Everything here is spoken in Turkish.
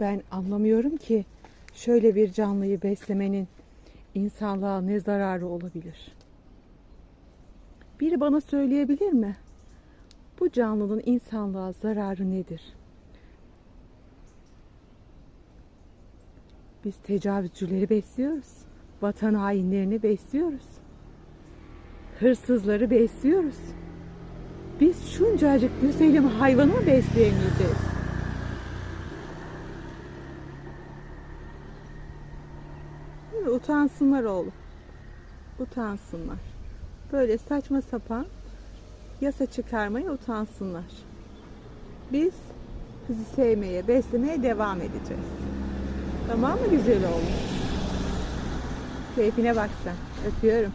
Ben anlamıyorum ki şöyle bir canlıyı beslemenin insanlığa ne zararı olabilir? Biri bana söyleyebilir mi? Bu canlının insanlığa zararı nedir? Biz tecavüzcüleri besliyoruz. Vatan hainlerini besliyoruz. Hırsızları besliyoruz. Biz şuncacık güzelim hayvanı mı besleyemeyeceğiz? Mi? Utansınlar oğlum. Utansınlar. Böyle saçma sapan yasa çıkarmaya utansınlar. Biz sizi sevmeye, beslemeye devam edeceğiz. Tamam mı güzel oğlum? Keyfine bak sen. Öpüyorum.